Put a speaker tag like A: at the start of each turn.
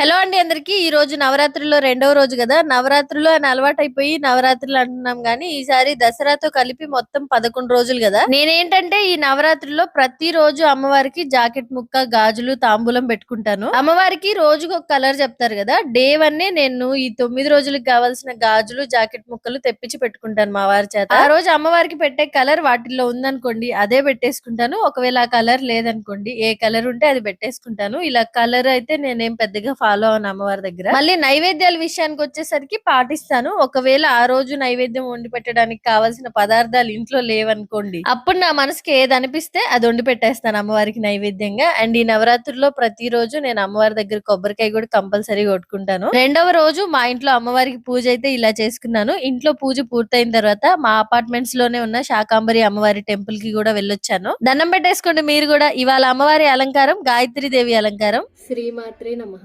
A: Hello అండి అందరికి. ఈ రోజు నవరాత్రిలో రెండవ రోజు కదా. నవరాత్రిలో అని అలవాటు అయిపోయి నవరాత్రులు అంటున్నాం గానీ ఈసారి దసరాతో కలిపి మొత్తం పదకొండు రోజులు కదా. నేనేంటంటే ఈ నవరాత్రిలో ప్రతి రోజు అమ్మవారికి జాకెట్ ముక్క గాజులు తాంబూలం పెట్టుకుంటాను. అమ్మవారికి రోజుకు ఒక కలర్ చెప్తారు కదా. డే వన్ నేను ఈ తొమ్మిది రోజులకు కావాల్సిన గాజులు జాకెట్ ముక్కలు తెప్పించి పెట్టుకుంటాను మా వారి చేత. ఆ రోజు అమ్మవారికి పెట్టే కలర్ వాటిల్లో ఉందనుకోండి అదే పెట్టేసుకుంటాను. ఒకవేళ ఆ కలర్ లేదనుకోండి ఏ కలర్ ఉంటే అది పెట్టేసుకుంటాను. ఇలా కలర్ అయితే నేనేం పెద్దగా ఫాలో అవును అమ్మవారి దగ్గర. మళ్ళీ నైవేద్యాల విషయానికి వచ్చేసరికి పాటిస్తాను. ఒకవేళ ఆ రోజు నైవేద్యం వండి పెట్టడానికి కావాల్సిన పదార్థాలు ఇంట్లో లేవనుకోండి అప్పుడు నా మనసుకి ఏది అనిపిస్తే అది వండి పెట్టేస్తాను అమ్మవారికి నైవేద్యంగా. అండ్ ఈ నవరాత్రుల్లో ప్రతి రోజు నేను అమ్మవారి దగ్గర కొబ్బరికాయ కూడా కంపల్సరీ కొట్టుకుంటాను. రెండవ రోజు మా ఇంట్లో అమ్మవారికి పూజ అయితే ఇలా చేసుకున్నాను. ఇంట్లో పూజ పూర్తయిన తర్వాత మా అపార్ట్మెంట్స్లోనే ఉన్న శాకాంబరి అమ్మవారి టెంపుల్కి కూడా వెళ్ళొచ్చాను. దండం పెట్టేసుకోండి మీరు కూడా. ఇవాళ అమ్మవారి అలంకారం గాయత్రి దేవి అలంకారం. శ్రీమాత్రే నమః.